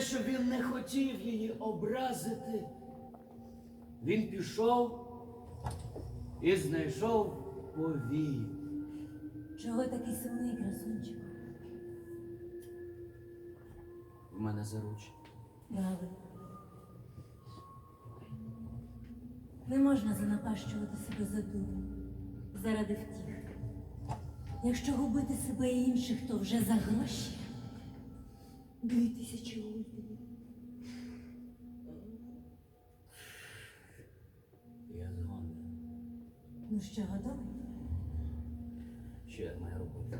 Щоб він не хотів її образити, він пішов і знайшов повію. Чого такий сумний, красунчику? В мене заручі. Правильно. Не можна занапащувати себе за дуру, заради втіх. Якщо губити себе і інших, то вже за гроші. Дві тисячі гульденів. Я згоден. Ну ще готовий? Ще моя робота.